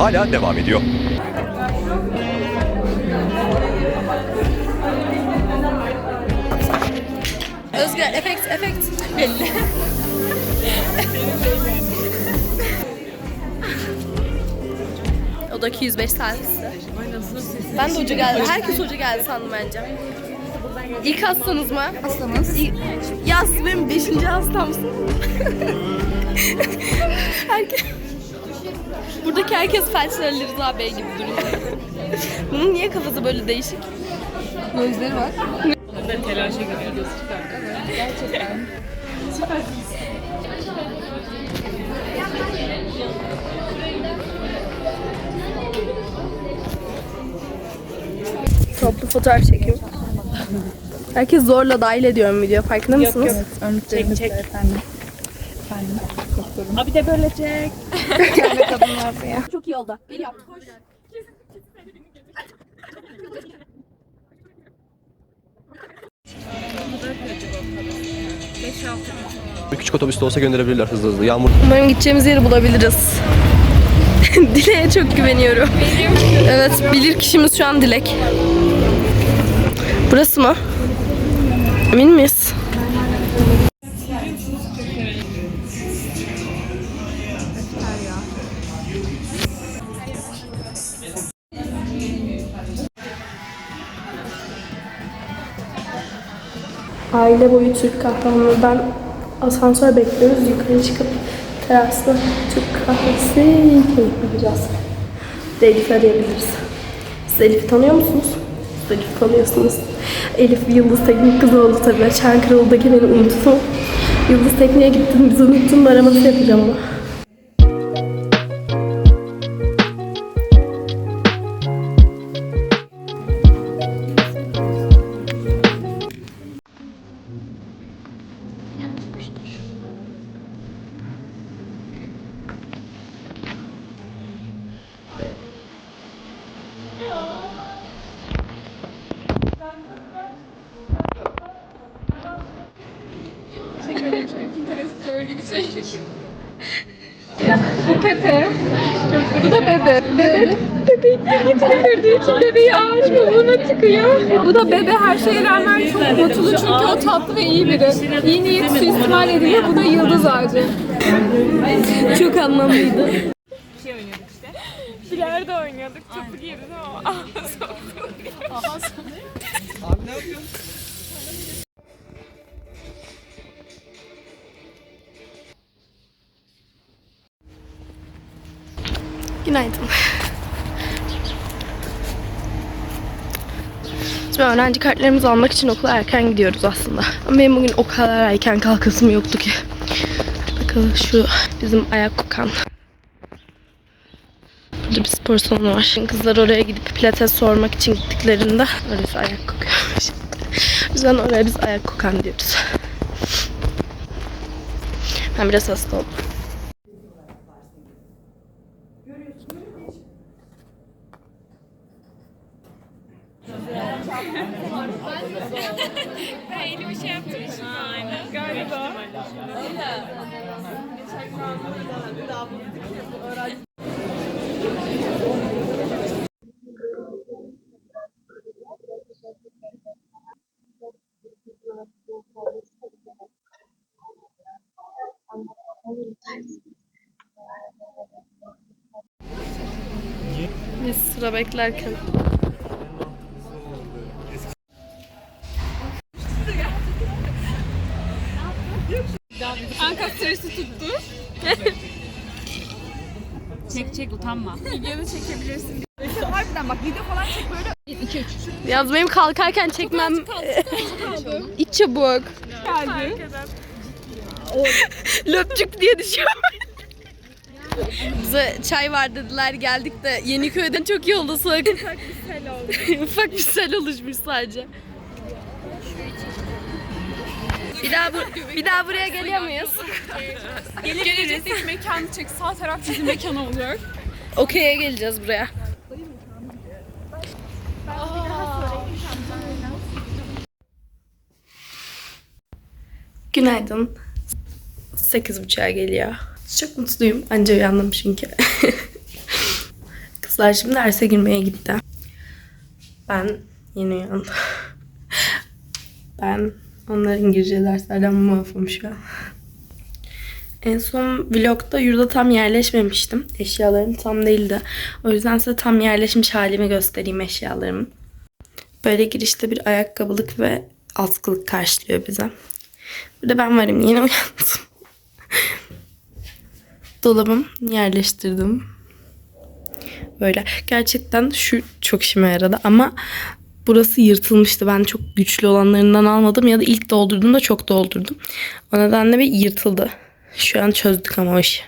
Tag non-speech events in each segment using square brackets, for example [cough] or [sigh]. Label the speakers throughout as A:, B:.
A: hala devam ediyor.
B: Özgür efekt efekt belli. o da 205 servisi. Ben de hoca geldi. Herkes hoca geldi sandım bence. İlk hastanız mı? Hastamız. Ya siz benim 5. hastamsınız. [laughs] herkes... Buradaki herkes felçli Ali Rıza Bey gibi duruyor. [laughs] Bunun niye kafası böyle değişik?
C: Gözleri var.
B: Toplu fotoğraf çekim. Herkes zorla dahil ediyorum video. Farkında mısınız?
C: Önlüklerimiz çek, çek. efendim. Efendim. Doktorum.
B: Abi de böyle çek.
C: Tane [laughs] kadın var ya.
B: Çok iyi oldu. Bir yap. Koş.
A: Bir küçük otobüste olsa gönderebilirler hızlı hızlı. Yağmur
B: Umarım gideceğimiz yeri bulabiliriz. [laughs] Dilek'e çok güveniyorum. Evet, bilir kişimiz şu an Dilek. Burası mı? Emin miyiz? Aile boyu Türk kahramanından asansör bekliyoruz. Yukarı çıkıp terasta Türk kahvesi yapacağız. De Elif'i arayabiliriz. Siz Elif'i tanıyor musunuz? Siz Elif'i tanıyorsunuz. Elif Yıldız Teknik kızı oldu tabii. Çankırı'daki beni unuttu. Yıldız Teknik'e gittim. Biz unuttum. Araması yapacağım
C: Bu da bebe. Bebe. Bebeği getirildiği için bebeği ağaç kabuğuna. Bu da bebe her şeye rağmen çok mutlu çünkü o tatlı ve iyi biri. İyi niyet suistimal ediliyor. Bu da yıldız ağacı.
B: Çok anlamlıydı.
C: Oynuyorduk. Topu girdi o.
B: Günaydın. Biz böyle öğrenci kartlarımızı almak için okula erken gidiyoruz aslında. Ama benim bugün o kadar erken kalkasım yoktu ki. Bakalım şu bizim ayak kokan. Burada bir spor salonu var. Kızlar oraya gidip pilates sormak için gittiklerinde orası ayak kokuyormuş. O yüzden oraya biz ayak kokan diyoruz. Ben biraz hasta oldum. Biz sıra beklerken.
C: Anka stresi tuttu. [laughs]
D: Çek çek utanma.
C: Videonu çekebilirsin. Harbiden bak video falan çek böyle. 2 3
B: Yaz benim kalkarken çekmem [laughs] iç çabuk.
C: geldi. [laughs]
B: Löpçük diye düşüyor. Bize çay var dediler geldik de Yeniköy'den çok iyi oldu soğuk. Ufak bir sel oldu. [laughs] Ufak bir sel oluşmuş sadece. Bir daha, bu, bir daha buraya geliyor muyuz? [laughs]
C: Geliriz. Hiç mekanı çek. Sağ taraf bizim mekan olacak.
B: Okey'e geleceğiz buraya. Günaydın. Sekiz buçuğa geliyor. Çok mutluyum. Anca uyandım çünkü. [laughs] Kızlar şimdi derse girmeye gitti. Ben yeni uyandım. [laughs] ben onların İngilizce derslerden muafım şu an. En son vlogda yurda tam yerleşmemiştim. Eşyalarım tam değildi. O yüzden size tam yerleşmiş halimi göstereyim eşyalarımı. Böyle girişte bir ayakkabılık ve askılık karşılıyor bize. Burada ben varım yeni uyandım. Dolabım yerleştirdim. Böyle gerçekten şu çok işime yaradı ama burası yırtılmıştı. Ben çok güçlü olanlarından almadım ya da ilk doldurduğumda çok doldurdum. O nedenle bir yırtıldı. Şu an çözdük ama o işi.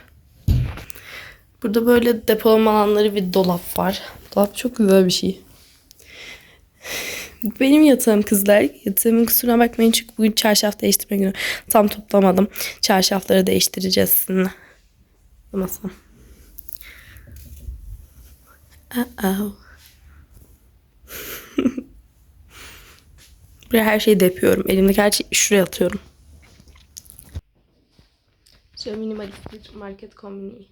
B: Burada böyle depolama alanları bir dolap var. Dolap çok güzel bir şey. [sighs] Benim yatağım kızlar. Yatağımın kusuruna bakmayın çünkü bugün çarşaf değiştirme günü. Tam toplamadım. Çarşafları değiştireceğiz sizinle. Masam. Uh-oh. [laughs] Buraya her şeyi depiyorum. Elimdeki her şeyi şuraya atıyorum. Şöyle minimalist bir market kombini.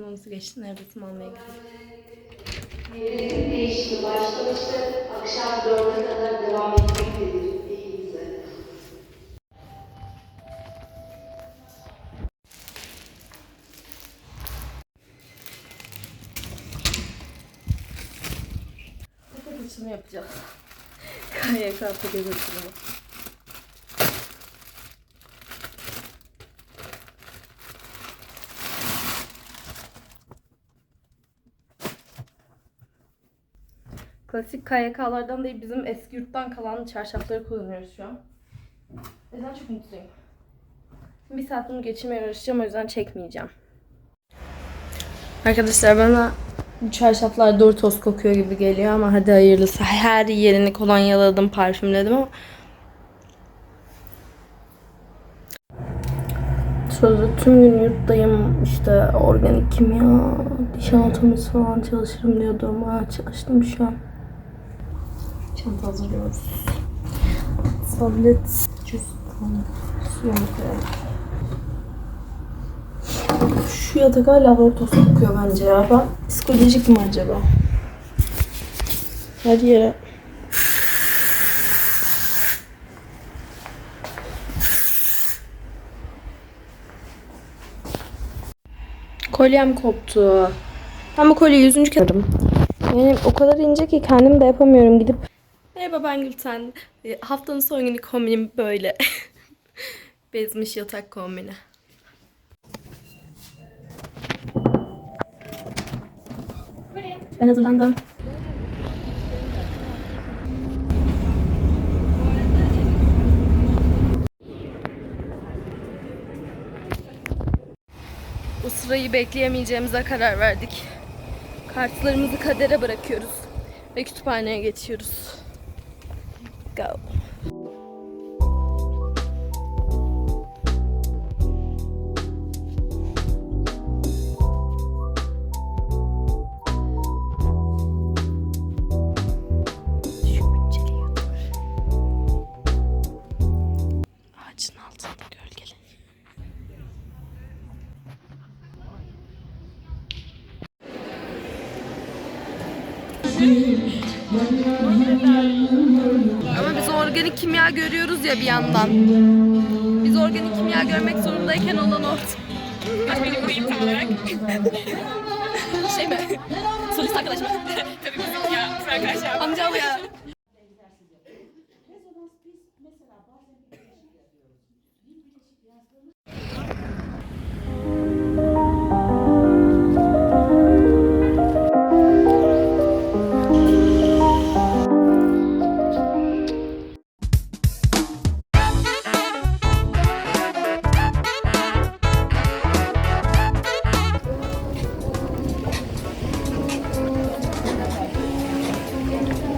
B: Nasıl geçti? Nefesimi almaya gidiyorum.
E: değişti. Başlamıştı. Akşam dörde kadar devam etmektedir
B: açılımı yapacağız. KYK paket açılımı. Klasik KYK'lardan değil bizim eski yurttan kalan çarşafları kullanıyoruz şu an. O yüzden çok mutluyum. Bir saat bunu geçirmeye uğraşacağım o yüzden çekmeyeceğim. Arkadaşlar bana çarşaflar Doritos kokuyor gibi geliyor ama hadi hayırlısı. Her yerini kolonyaladım, parfümledim ama Sözde tüm gün yurttayım işte organik kimya, diş anatomisi falan çalışırım diyordum. Ha, çalıştım şu an. Çanta hazırlıyoruz. Tablet, cüzdan, koyalım. Şu yatak hala Doritos kokuyor bence ya. Ben psikolojik mi acaba? Her yere Kolyem koptu. Ben bu kolyeyi yüzüncü kez yapıyorum. Yani o kadar ince ki kendim de yapamıyorum gidip. Merhaba ben Gülten. E, Haftanın son günü kombinim böyle. [laughs] Bezmiş yatak kombini. Ben hazırlandım. Bu sırayı bekleyemeyeceğimize karar verdik. Kartlarımızı kadere bırakıyoruz. Ve kütüphaneye geçiyoruz. Go. Altında gölgeli. Ama biz organik kimya görüyoruz ya bir yandan. Biz organik kimya görmek zorundayken olan o. [laughs]